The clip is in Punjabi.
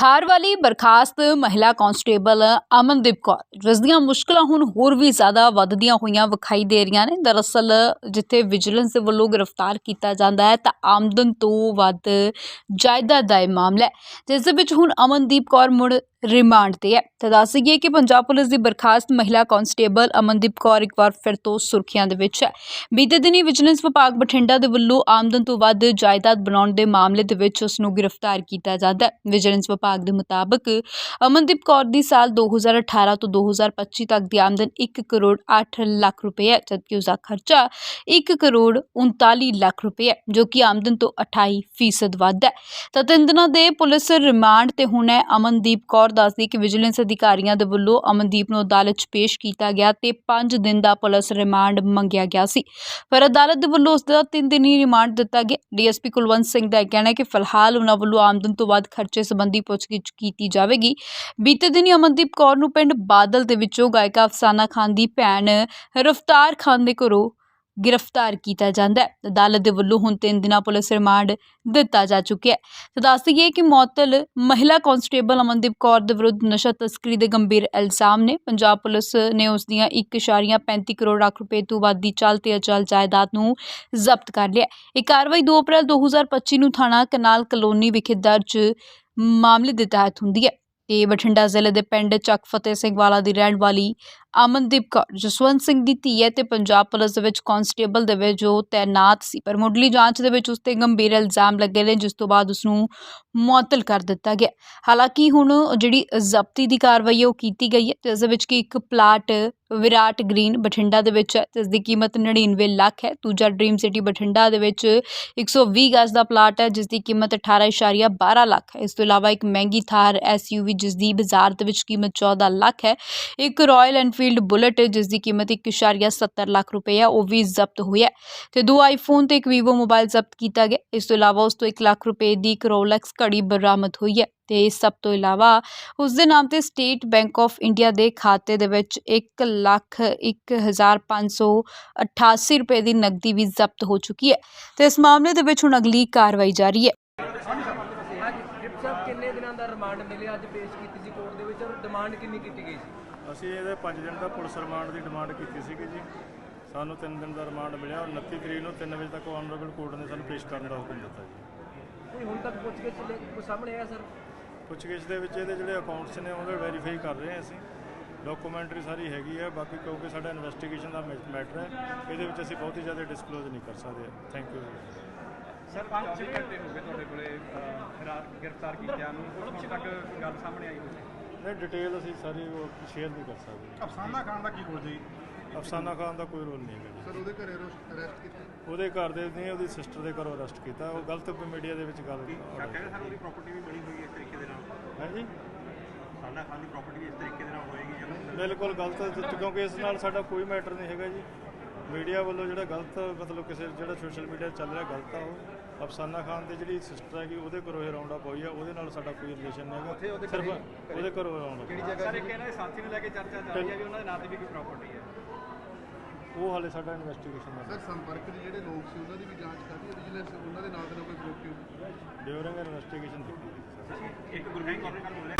ਥਾਰ ਵਾਲੀ ਬਰਖਾਸਤ ਮਹਿਲਾ ਕਾਂਸਟੇਬਲ ਅਮਨਦੀਪ ਕੌਰ ਜਿਸ ਦੀਆਂ ਮੁਸ਼ਕਲਾਂ ਹੁਣ ਹੋਰ ਵੀ ਜ਼ਿਆਦਾ ਵੱਧਦੀਆਂ ਹੋਈਆਂ ਵਿਖਾਈ ਦੇ ਰਹੀਆਂ ਨੇ। ਦਰਅਸਲ ਜਿੱਥੇ ਵਿਜੀਲੈਂਸ ਦੇ ਵੱਲੋਂ ਗ੍ਰਿਫਤਾਰ ਕੀਤਾ ਜਾਂਦਾ ਹੈ, ਤਾਂ ਆਮਦਨ ਤੋਂ ਵੱਧ ਜਾਇਦਾਦ ਦਾ ਮਾਮਲਾ ਹੈ। ਜਿਸ ਦੇ ਵਿੱਚ ਹੁਣ ਅਮਨਦੀਪ ਕੌਰ ਮੁੜ ਰਿਮਾਂਡ ਤੇ ਹੈ। ਤਾਂ ਦੱਸ ਦਈਏ ਕਿ ਪੰਜਾਬ ਪੁਲਿਸ ਦੀ ਬਰਖਾਸਤ ਮਹਿਲਾ ਕਾਂਸਟੇਬਲ ਅਮਨਦੀਪ ਕੌਰ ਇੱਕ ਵਾਰ ਫਿਰ ਤੋਂ ਸੁਰਖੀਆਂ ਦੇ ਵਿੱਚ ਹੈ। ਬੀਤੇ ਦਿਨੀ ਵਿਜੀਲੈਂਸ ਵਿਭਾਗ ਬਠਿੰਡਾ ਦੇ ਵੱਲੋਂ ਆਮਦਨ ਤੋਂ ਵੱਧ ਜਾਇਦਾਦ ਬਣਾਉਣ ਦੇ ਮਾਮਲੇ ਦੇ ਵਿੱਚ ਉਸ ਨੂੰ ਗ੍ਰਿਫਤਾਰ ਕੀਤਾ ਜਾਂਦਾ ਹੈ। ਵਿਜੀਲੈਂਸ ਵਿਭਾਗ ਦੇ ਮੁਤਾਬਕ ਅਮਨਦੀਪ ਕੌਰ ਦੀ ਸਾਲ 2018 ਤੋਂ 2025 ਤੱਕ ਦੀ ਆਮਦਨ 1 ਕਰੋੜ 8 ਲੱਖ ਰੁਪਏ ਹੈ, ਜਦਕਿ ਉਸ ਦਾ ਖਰਚਾ 1 ਕਰੋੜ 39 ਲੱਖ ਰੁਪਏ ਹੈ, ਜੋ ਕਿ ਆਮਦਨ ਤੋਂ 28% ਵੱਧ ਹੈ। ਤਾਂ ਤਿੰਨ ਦਿਨਾਂ ਦੇ ਪੁਲਿਸ ਰਿਮਾਂਡ ਤੇ ਹੁਣ ਹੈ ਅਮਨਦੀਪ ਕੌਰ ਦੱਸਦੀ ਕਿ ਵਿਜੀਲੈਂਸ ਅਧਿਕਾਰੀਆਂ ਦੇ ਵੱਲੋਂ ਅਮਨਦੀਪ ਨੂੰ ਅਦਾਲਤ 'ਚ ਪੇਸ਼ ਕੀਤਾ ਗਿਆ ਤੇ 5 ਦਿਨ ਦਾ ਪੁਲਿਸ ਰਿਮਾਂਡ ਮੰਗਿਆ ਗਿਆ ਸੀ। ਪਰ ਅਦਾਲਤ ਦੇ ਵੱਲੋਂ ਉਸ ਦਾ 3 ਦਿਨੀ ਰਿਮਾਂਡ ਦਿੱਤਾ ਗਿਆ। ਡੀਐਸਪੀ ਕੁਲਵੰਤ ਸਿੰਘ ਦਾ ਇਹ ਕਹਿਣਾ ਹੈ ਕਿ ਫਿਲਹਾਲ ਉਹਨਾਂ ਵੱਲੋਂ ਆਮਦਨ ਤੋਂ ਵੱਧ ਖਰਚੇ ਸੰਬੰਧੀ ਪੁੱਛਗਿੱਛ ਕੀਤੀ ਜਾਵੇਗੀ। ਬੀਤੇ ਦਿਨੀ ਅਮਨਦੀਪ ਕੌਰ ਨੂੰ ਪਿੰਡ ਬਾਦਲ ਦੇ ਵਿੱਚੋਂ ਗਾਇਕਾ ਅਫਸਾਨਾ ਖਾਨ ਦੀ ਭੈਣ ਰਫਤਾਰ ਖਾਨ ਦੇ ਘਰੋਂ ਗ੍ਰਿਫਤਾਰ ਕੀਤਾ ਜਾਂਦਾ ਹੈ। ਅਦਾਲਤ ਦੇ ਵੱਲੋਂ ਹੁਣ 3 ਦਿਨਾਂ ਪੁਲਿਸ ਰਿਮਾਂਡ ਦਿੱਤਾ ਜਾ ਚੁੱਕਿਆ ਹੈ। ਤਾਂ ਦੱਸ ਦਈਏ ਕਿ ਮੁਅੱਤਲ ਮਹਿਲਾ ਕਾਂਸਟੇਬਲ ਅਮਨਦੀਪ ਕੌਰ ਦੇ ਵਿਰੁੱਧ ਨਸ਼ਾ ਤਸਕਰੀ ਦੇ ਗੰਭੀਰ ਇਲਜ਼ਾਮ ਨੇ। ਪੰਜਾਬ ਪੁਲਿਸ ਨੇ ਉਸ ਦੀਆਂ 1.35 ਕਰੋੜ ਲੱਖ ਰੁਪਏ ਤੋਂ ਵੱਧ ਦੀ ਚੱਲ ਤੇ ਅਚਲ ਜਾਇਦਾਦ ਨੂੰ ਜ਼ਬਤ ਕਰ ਲਿਆ ਇਹ ਕਾਰਵਾਈ 2 ਅਪ੍ਰੈਲ 2025 ਨੂੰ ਥਾਣਾ ਕਨਾਲ ਕਲੋਨੀ ਵਿਖੇ ਦਰਜ ਮਾਮਲੇ ਦੇ ਤਹਿਤ ਹੁੰਦੀ ਹੈ। ਤੇ ਬਠਿੰਡਾ ਜ਼ਿਲ੍ਹੇ ਦੇ ਪਿੰਡ ਚੱਕ ਫਤਿਹ ਸਿੰਘ ਵਾਲਾ ਦੀ ਰਹਿਣ ਵਾਲੀ ਅਮਨਦੀਪ ਕੌਰ, ਜਸਵੰਤ ਸਿੰਘ ਦੀ ਧੀ ਹੈ ਤੇ ਪੰਜਾਬ ਪੁਲਿਸ ਦੇ ਵਿੱਚ ਕਾਂਸਟੇਬਲ ਦੇ ਵਿੱਚ ਜੋ ਤੈਨਾਤ ਸੀ, ਪਰ ਮੁੱਢਲੀ ਜਾਂਚ ਦੇ ਵਿੱਚ ਉਸ ਤੇ ਗੰਭੀਰ ਇਲਜ਼ਾਮ ਲੱਗੇ ਨੇ, ਜਿਸ ਤੋਂ ਬਾਅਦ ਉਸ ਨੂੰ ਮੁਅੱਤਲ ਕਰ ਦਿੱਤਾ ਗਿਆ। ਹਾਲਾਂਕਿ ਹੁਣ ਜਿਹੜੀ ਜ਼ਬਤੀ ਦੀ ਕਾਰਵਾਈ ਹੈ, ਉਹ ਕੀਤੀ ਗਈ ਹੈ, ਜਿਸ ਦੇ ਵਿੱਚ ਕਿ ਇੱਕ ਪਲਾਟ ਵਿਰਾਟ ਗ੍ਰੀਨ ਬਠਿੰਡਾ ਦੇ ਵਿੱਚ ਹੈ, ਜਿਸ ਦੀ ਕੀਮਤ 99 ਲੱਖ ਹੈ। ਦੂਜਾ ਡ੍ਰੀਮ ਸਿਟੀ ਬਠਿੰਡਾ ਦੇ ਵਿੱਚ 120 ਗਜ਼ ਦਾ ਪਲਾਟ ਹੈ, ਜਿਸ ਦੀ ਕੀਮਤ 18.12 ਲੱਖ ਹੈ। ਇਸ ਤੋਂ ਇਲਾਵਾ ਇੱਕ ਮਹਿੰਗੀ ਥਾਰ ਐਸਯੂਵੀ ਜਿਸ ਦੀ ਬਾਜ਼ਾਰ ਦੇ ਵਿੱਚ ਕੀਮਤ 14 ਲੱਖ ਹੈ। ਇੱਕ ਰਾਇਲ ਐਨਫੀਲਡ ਬੁਲਟ ਜਿਸ ਦੀ ਕੀਮਤ 1.70 ਲੱਖ ਰੁਪਏ ਹੈ ਉਹ ਵੀ ਜ਼ਬਤ ਹੋਈ ਹੈ ਤੇ ਦੋ ਆਈਫੋਨ ਤੇ ਇੱਕ ਵੀਵੋ ਮੋਬਾਈਲ ਜ਼ਬਤ ਕੀਤਾ ਗਿਆ ਇਸ ਤੋਂ ਇਲਾਵਾ ਉਸ ਤੋਂ 1 ਲੱਖ ਰੁਪਏ ਦੀ ਇੱਕ ਰੋਲੈਕਸ ਘੜੀ ਬਰਾਮਦ ਹੋਈ ਹੈ ਤੇ ਇਸ ਸਭ ਤੋਂ ਇਲਾਵਾ ਉਸ ਦੇ ਨਾਮ ਤੇ ਸਟੇਟ ਬੈਂਕ ਆਫ ਇੰਡੀਆ ਦੇ ਖਾਤੇ ਦੇ ਵਿੱਚ 1 ਲੱਖ 1588 ਰੁਪਏ ਦੀ ਨਕਦੀ ਵੀ ਜ਼ਬਤ ਹੋ ਚੁੱਕੀ ਹੈ ਤੇ ਇਸ ਮਾਮਲੇ ਦੇ ਵਿੱਚ ਹੁਣ ਅਗਲੀ ਕਾਰਵਾਈ ਜਾਰੀ ਹੈ ਸਾਹਿਬ ਕਿੰਨੇ ਦਿਨਾਂ ਦਾ ਰਿਮਾਂਡ ਮਿਲਿਆ ਅੱਜ ਪੇਸ਼ ਕੀਤੀ ਸੀ ਕੋਰਟ ਦੇ ਵਿੱਚ ਔਰ ਡਿਮਾਂਡ ਕਿੰਨੀ ਕੀਤੀ ਗਈ ਸੀ ਅਸੀਂ ਇਹਦੇ 5 ਦਿਨ ਦਾ ਪੁਲਿਸ ਰਿਮਾਂਡ ਦੀ ਡਿਮਾਂਡ ਕੀਤੀ ਸੀਗੀ ਜੀ। ਸਾਨੂੰ 3 ਦਿਨ ਦਾ ਰਿਮਾਂਡ ਮਿਲਿਆ ਔਰ 29 ਤਰੀਕ ਨੂੰ 3 ਵਜੇ ਤੱਕ ਆਨਰੇਬਲ ਕੋਰਟ ਨੇ ਸਾਨੂੰ ਪੇਸ਼ ਕਰਨ ਦਾ ਹੁਕਮ ਦਿੱਤਾ ਜੀ। ਕੋਈ ਹੁਣ ਤੱਕ ਪੁੱਛ ਕੇ ਚੱਲੇ ਕੋਈ ਸਾਹਮਣੇ ਆਇਆ ਸਰ? ਪੁੱਛਗਿੱਛ ਦੇ ਵਿੱਚ ਇਹਦੇ ਜਿਹੜੇ ਅਕਾਊਂਟਸ ਨੇ ਉਹਦੇ ਵੈਰੀਫਾਈ ਕਰ ਰਹੇ ਹਾਂ ਅਸੀਂ। ਡਾਕੂਮੈਂਟਰੀ ਸਾਰੀ ਹੈਗੀ ਹੈ ਬਾਕੀ ਕਿਉਂਕਿ ਸਾਡਾ ਇਨਵੈਸਟੀਗੇਸ਼ਨ ਦਾ ਮੈਟਰ ਹੈ ਇਹਦੇ ਵਿੱਚ ਅਸੀਂ ਬਹੁਤ ਹੀ ਜ਼ਿਆਦਾ ਡਿਸਕਲੋਜ਼ ਨਹੀਂ ਕਰ ਸਕਦੇ। ਥੈਂਕ ਯੂ ਸਰ 5 ਘੰਟੇ ਹੋ ਗਏ ਤੁਹਾਡੇ ਕੋਲੇ ਗ੍ਰਿਫਤਾਰ ਕੀਤਿਆਂ ਨੂੰ। ਹੁਣ ਤੱਕ ਗੱਲ ਸਾਹਮਣੇ ਆਈ ਹੋਈ ਨਹੀਂ ਡਿਟੇਲ ਅਸੀਂ ਸਾਰੀ ਉਹ ਸ਼ੇਅਰ ਨਹੀਂ ਕਰ ਸਕਦੇ। ਅਫਸਾਨਾ ਖਾਨ ਦਾ ਕੀ ਰੋਲ ਜੀ? ਅਫਸਾਨਾ ਖਾਨ ਦਾ ਕੋਈ ਰੋਲ ਨਹੀਂ ਜੀ। ਸਰ ਉਹਦੇ ਘਰੇ ਅਰੈਸਟ ਕੀਤਾ। ਉਹਦੇ ਘਰ ਦੇ ਨੇ ਉਹਦੀ ਸਿਸਟਰ ਦੇ ਘਰੋਂ ਅਰੈਸਟ ਕੀਤਾ। ਉਹ ਗਲਤ ਮੀਡੀਆ ਦੇ ਵਿੱਚ ਗੱਲ ਕਹਿੰਦੇ ਸਰ ਉਹਦੀ ਪ੍ਰਾਪਰਟੀ ਵੀ ਬਣੀ ਹੋਈ ਹੈ ਇਸ ਤਰੀਕੇ ਦੇ ਨਾਲ? ਹੈ ਜੀ? ਸਾਡਾ ਖਾਨ ਦੀ ਪ੍ਰਾਪਰਟੀ ਵੀ ਇਸ ਤਰੀਕੇ ਦੇ ਨਾਲ ਹੋਏਗੀ ਜਦੋਂ ਬਿਲਕੁਲ ਗਲਤ ਕਿਉਂਕਿ ਇਸ ਨਾਲ ਸਾਡਾ ਕੋਈ ਮੈਟਰ ਨਹੀਂ ਹੈਗਾ ਜੀ। ਮੀਡੀਆ ਵੱਲੋਂ ਜਿਹੜਾ ਗਲਤ ਮਤਲਬ ਕਿਸੇ ਜਿਹੜਾ ਸੋਸ਼ਲ ਮੀਡੀਆ ਚੱਲ ਰਿਹਾ ਗਲਤ ਆ ਉਹ। ਅਫਸਾਨਾ ਖਾਨ ਦੀ ਜਿਹੜੀ ਸਿਸਟਰ ਹੈਗੀ ਉਹਦੇ ਘਰੋਂ ਇਹ ਰਾਉਂਡ ਅਪ ਹੋਈ ਆ ਉਹਦੇ ਨਾਲ ਸਾਡਾ ਕੋਈ ਰਿਲੇਸ਼ਨ ਨਹੀਂ ਹੈਗਾ। ਸਿਰਫ ਉਹਦੇ ਘਰੋਂ ਰਾਉਂਡ ਕਿਹੜੀ ਜਗ੍ਹਾ ਸਰ ਇੱਕ ਇਹਨਾਂ ਦੇ ਸਾਥੀ ਨੂੰ ਲੈ ਕੇ ਚਰਚਾ ਚੱਲ ਰਹੀ ਹੈ ਵੀ ਉਹਨਾਂ ਦੇ ਨਾਂ ਤੇ ਵੀ ਕੋਈ ਪ੍ਰਾਪਰਟੀ ਹੈ। ਉਹ ਹਾਲੇ ਸਾਡਾ ਇਨਵੈਸਟੀਗੇਸ਼ਨ ਦਾ ਸਰ ਸੰਪਰਕ 'ਚ ਜਿਹੜੇ ਲੋਕ ਸੀ ਉਹਨਾਂ ਦੀ ਵੀ ਜਾਂਚ ਕਰ ਰਹੀ ਹੈ ਵਿਜੀਲੈਂਸ? ਉਹਨਾਂ ਦੇ ਨਾਂ ਤੇ ਨਾ ਕੋਈ ਪ੍ਰੋਪਰਟੀ ਡਿਊਰਿੰਗ ਇਨਵੈਸਟੀਗੇਸ਼ਨ ਦਿੱਤੀ ਇੱਕ ਗੁਰਮੀਤ ਕੌਰ ਨਾਲ ਬੋਲਿਆ।